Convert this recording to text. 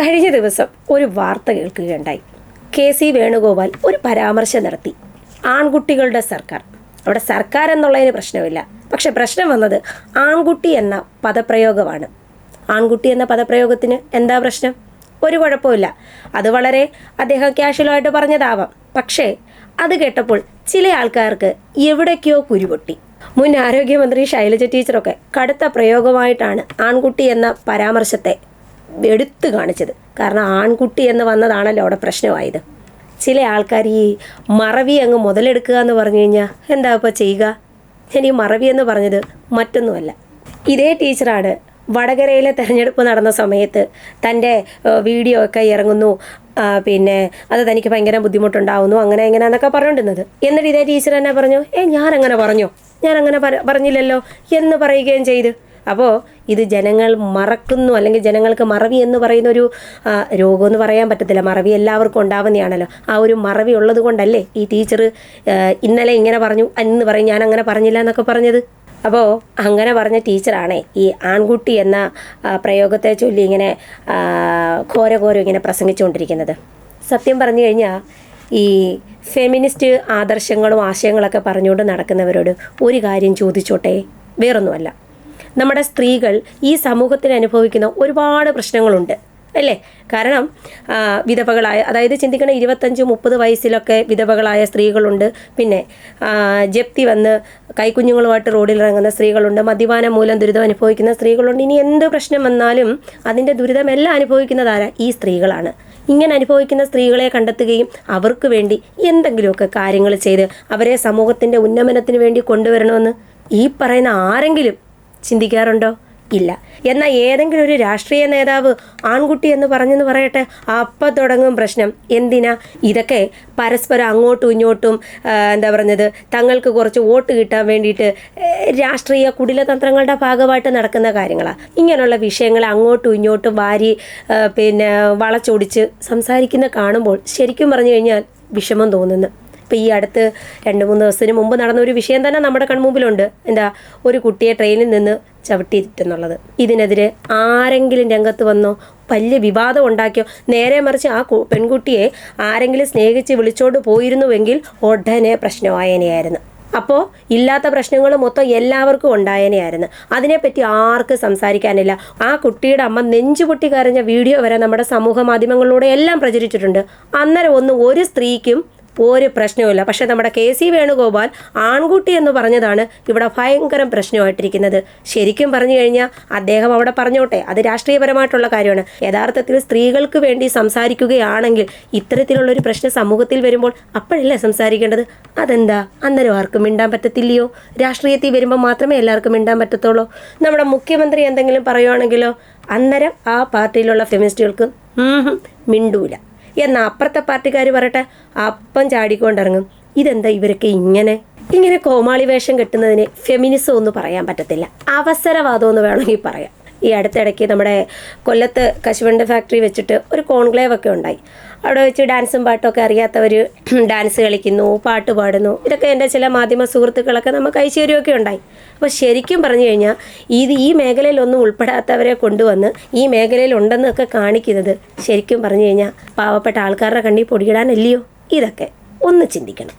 കഴിഞ്ഞ ദിവസം ഒരു വാർത്ത കേൾക്കുകയുണ്ടായി. കെ സി വേണുഗോപാൽ ഒരു പരാമർശം നടത്തി. ആൺകുട്ടികളുടെ സർക്കാർ. അവിടെ സർക്കാർ എന്നുള്ളതിന് പ്രശ്നമില്ല. പക്ഷെ പ്രശ്നം വന്നത് ആൺകുട്ടി എന്ന പദപ്രയോഗമാണ്. ആൺകുട്ടി എന്ന പദപ്രയോഗത്തിന് എന്താ പ്രശ്നം? ഒരു കുഴപ്പമില്ല അത് വളരെ അദ്ദേഹം ക്യാഷ്വലായിട്ട് പറഞ്ഞതാവാം. പക്ഷേ അത് കേട്ടപ്പോൾ ചില ആൾക്കാർക്ക് എവിടേക്കോ കുരുപൊട്ടി. മുൻ ആരോഗ്യമന്ത്രി ശൈലജ ടീച്ചറൊക്കെ കടുത്ത പ്രയോഗമായിട്ടാണ് ആൺകുട്ടി എന്ന പരാമർശത്തെ എടുത്തു കാണിച്ചത്. കാരണം ആൺകുട്ടി എന്ന് വന്നതാണല്ലോ അവിടെ പ്രശ്നമായത്. ചില ആൾക്കാർ ഈ മറവി അങ്ങ് മുതലെടുക്കുക എന്ന് പറഞ്ഞു കഴിഞ്ഞാൽ എന്താ ഇപ്പോൾ ചെയ്യുക? ഞാൻ ഈ മറവി എന്ന് പറഞ്ഞത് മറ്റൊന്നുമല്ല. ഇതേ ടീച്ചറാണ് വടകരയിലെ തെരഞ്ഞെടുപ്പ് നടന്ന സമയത്ത് തന്റെ വീഡിയോ ഒക്കെ ഇറങ്ങുന്നു. പിന്നെ അത് തനിക്ക് ഭയങ്കര ബുദ്ധിമുട്ടുണ്ടാവുന്നു. അങ്ങനെ ഇങ്ങനെ എന്നൊക്കെ എന്നിട്ട് ഇതേ ടീച്ചർ തന്നെ പറഞ്ഞു ഏ ഞാൻ അങ്ങനെ പറഞ്ഞോ. ഞാൻ അങ്ങനെ പറഞ്ഞില്ലല്ലോ. എന്ന് പറയുകയും ചെയ്ത്. അപ്പോൾ ഇത് ജനങ്ങൾ മറക്കുന്നു അല്ലെങ്കിൽ ജനങ്ങൾക്ക് മറവി എന്ന് പറയുന്ന ഒരു രോഗമെന്ന് പറയാൻ പറ്റത്തില്ല. മറവി എല്ലാവർക്കും ഉണ്ടാവുന്നതാണല്ലോ ആ ഒരു മറവി ഉള്ളത് കൊണ്ടല്ലേ ഈ ടീച്ചർ ഇന്നലെ ഇങ്ങനെ പറഞ്ഞു എന്ന് പറയും ഞാൻ അങ്ങനെ പറഞ്ഞില്ല എന്നൊക്കെ പറഞ്ഞത്. അപ്പോൾ അങ്ങനെ പറഞ്ഞ ടീച്ചറാണേ ഈ ആൺകുട്ടി എന്ന പ്രയോഗത്തെ ചൊല്ലി ഇങ്ങനെ ഘോര ഘോരഘോരം ഇങ്ങനെ പ്രസംഗിച്ചുകൊണ്ടിരിക്കുന്നത്. സത്യം പറഞ്ഞു കഴിഞ്ഞാൽ ഈ ഫെമിനിസ്റ്റ് ആദർശങ്ങളും ആശയങ്ങളൊക്കെ പറഞ്ഞുകൊണ്ട് നടക്കുന്നവരോട് ഒരു കാര്യം ചോദിച്ചോട്ടെ? വേറൊന്നുമല്ല. നമ്മുടെ സ്ത്രീകൾ ഈ സമൂഹത്തിൽ അനുഭവിക്കുന്ന ഒരുപാട് പ്രശ്നങ്ങളുണ്ട് അല്ലേ? കാരണം വിധവകളായ അതായത് ചിന്തിക്കണ ഇരുപത്തഞ്ച് മുപ്പത് വയസ്സിലൊക്കെ വിധവകളായ സ്ത്രീകളുണ്ട്. പിന്നെ ജപ്തി വന്ന് കൈക്കുഞ്ഞുങ്ങളുമായിട്ട് റോഡിൽ ഇറങ്ങുന്ന സ്ത്രീകളുണ്ട്. മദ്യപാനം മൂലം ദുരിതം അനുഭവിക്കുന്ന സ്ത്രീകളുണ്ട്. ഇനി എന്ത് പ്രശ്നം വന്നാലും അതിന്റെ ദുരിതമെല്ലാം അനുഭവിക്കുന്നതാരാ? ഈ സ്ത്രീകളാണ്. ഇങ്ങനെ അനുഭവിക്കുന്ന സ്ത്രീകളെ കണ്ടെത്തുകയും അവർക്ക് വേണ്ടി എന്തെങ്കിലുമൊക്കെ കാര്യങ്ങൾ ചെയ്ത് അവരെ സമൂഹത്തിന്റെ ഉന്നമനത്തിന് വേണ്ടി കൊണ്ടുവരണമെന്ന് ഈ പറയുന്ന ആരെങ്കിലും ചിന്തിക്കാറുണ്ടോ? ഇല്ല. എന്നാൽ ഏതെങ്കിലും ഒരു രാഷ്ട്രീയ നേതാവ് ആൺകുട്ടി എന്ന് പറഞ്ഞെന്ന് പറയട്ടെ അപ്പം തുടങ്ങും പ്രശ്നം. എന്തിനാ? ഇതൊക്കെ പരസ്പരം അങ്ങോട്ടും ഇങ്ങോട്ടും എന്താ പറഞ്ഞത് തങ്ങൾക്ക് കുറച്ച് വോട്ട് കിട്ടാൻ വേണ്ടിയിട്ട് രാഷ്ട്രീയ കുടിലതന്ത്രങ്ങളുടെ ഭാഗമായിട്ട് നടക്കുന്ന കാര്യങ്ങളാണ് ഇങ്ങനെയുള്ള വിഷയങ്ങൾ അങ്ങോട്ടും ഇങ്ങോട്ടും വാരി പിന്നെ വളച്ചൊടിച്ച് സംസാരിക്കുന്ന കാണുമ്പോൾ ശരിക്കും പറഞ്ഞു കഴിഞ്ഞാൽ വിഷമം തോന്നുന്നു. ഇപ്പം ഈ അടുത്ത് രണ്ട് മൂന്ന് ദിവസത്തിന് മുമ്പ് നടന്ന ഒരു വിഷയം തന്നെ നമ്മുടെ കൺമുമ്പിലുണ്ട്. എന്താ? ഒരു കുട്ടിയെ ട്രെയിനിൽ നിന്ന് ചവിട്ടിയിട്ടുന്നുള്ളത്. ഇതിനെതിരെ ആരെങ്കിലും രംഗത്ത് വന്നോ വലിയ വിവാദം ഉണ്ടാക്കിയോ നേരെ മറിച്ച് ആ പെൺകുട്ടിയെ ആരെങ്കിലും സ്നേഹിച്ച് വിളിച്ചോണ്ട് പോയിരുന്നുവെങ്കിൽ ഉടനെ പ്രശ്നമായേനെയായിരുന്നു. അപ്പോൾ ഇല്ലാത്ത പ്രശ്നങ്ങൾ മൊത്തം എല്ലാവർക്കും ഉണ്ടായേനെയായിരുന്നു. അതിനെപ്പറ്റി ആർക്കും സംസാരിക്കാനില്ല. ആ കുട്ടിയുടെ അമ്മ നെഞ്ചുപൊട്ടി കരഞ്ഞ വീഡിയോ വരെ നമ്മുടെ സമൂഹ മാധ്യമങ്ങളിലൂടെ എല്ലാം പ്രചരിച്ചിട്ടുണ്ട്. അന്നേരം ഒന്നും ഒരു സ്ത്രീക്കും ഒരു പ്രശ്നവുമില്ല. പക്ഷേ നമ്മുടെ കെ സി വേണുഗോപാൽ ആൺകുട്ടി എന്ന് പറഞ്ഞതാണ് ഇവിടെ ഭയങ്കരം പ്രശ്നമായിട്ടിരിക്കുന്നത്. ശരിക്കും പറഞ്ഞു കഴിഞ്ഞാൽ അദ്ദേഹം അവിടെ പറഞ്ഞോട്ടെ അത് രാഷ്ട്രീയപരമായിട്ടുള്ള കാര്യമാണ്. യഥാർത്ഥത്തിൽ സ്ത്രീകൾക്ക് വേണ്ടി സംസാരിക്കുകയാണെങ്കിൽ ഇത്തരത്തിലുള്ളൊരു പ്രശ്നം സമൂഹത്തിൽ വരുമ്പോൾ അപ്പോഴല്ലേ സംസാരിക്കേണ്ടത്? അതെന്താ? അന്നേരം ആർക്കും മിണ്ടാൻ പറ്റത്തില്ലയോ? രാഷ്ട്രീയത്തിൽ വരുമ്പോൾ മാത്രമേ എല്ലാവർക്കും മിണ്ടാൻ പറ്റത്തുള്ളൂ. നമ്മുടെ മുഖ്യമന്ത്രി എന്തെങ്കിലും പറയുവാണെങ്കിലോ അന്നേരം ആ പാർട്ടിയിലുള്ള ഫെമിനിസ്റ്റുകൾക്ക് മിണ്ടൂല. എന്നാൽ അപ്പുറത്തെ പാർട്ടിക്കാർ പറയട്ടെ അപ്പം ചാടിക്കൊണ്ടിറങ്ങും. ഇതെന്താ ഇവരൊക്കെ ഇങ്ങനെ? ഇങ്ങനെ കോമാളി വേഷം കെട്ടുന്നതിന് ഫെമിനിസം ഒന്നും പറയാൻ പറ്റത്തില്ല. അവസരവാദം എന്ന് വേണമെങ്കിൽ പറയാം. ഈ അടുത്തിടയ്ക്ക് നമ്മുടെ കൊല്ലത്ത് കശുവണ്ട് ഫാക്ടറി വെച്ചിട്ട് ഒരു കോൺക്ലേവ് ഒക്കെ ഉണ്ടായി. അവിടെ വെച്ച് ഡാൻസും പാട്ടൊക്കെ അറിയാത്തവർ ഡാൻസ് കളിക്കുന്നു പാട്ട് പാടുന്നു. ഇതൊക്കെ എന്റെ ചില മാധ്യമ സുഹൃത്തുക്കളൊക്കെ നമുക്ക് ഐശ്വര്യമൊക്കെ ഉണ്ടായി. അപ്പോൾ ശരിക്കും പറഞ്ഞു കഴിഞ്ഞാൽ ഇത് ഈ മേഖലയിലൊന്നും ഉൾപ്പെടാത്തവരെ കൊണ്ടുവന്ന് ഈ മേഖലയിൽ ഉണ്ടെന്നൊക്കെ കാണിക്കുന്നത് ശരിക്കും പറഞ്ഞു കഴിഞ്ഞാൽ പാവപ്പെട്ട ആൾക്കാരുടെ കണ്ണി പൊടിയിടാനല്ലയോ? ഇതൊക്കെ ഒന്ന് ചിന്തിക്കണം.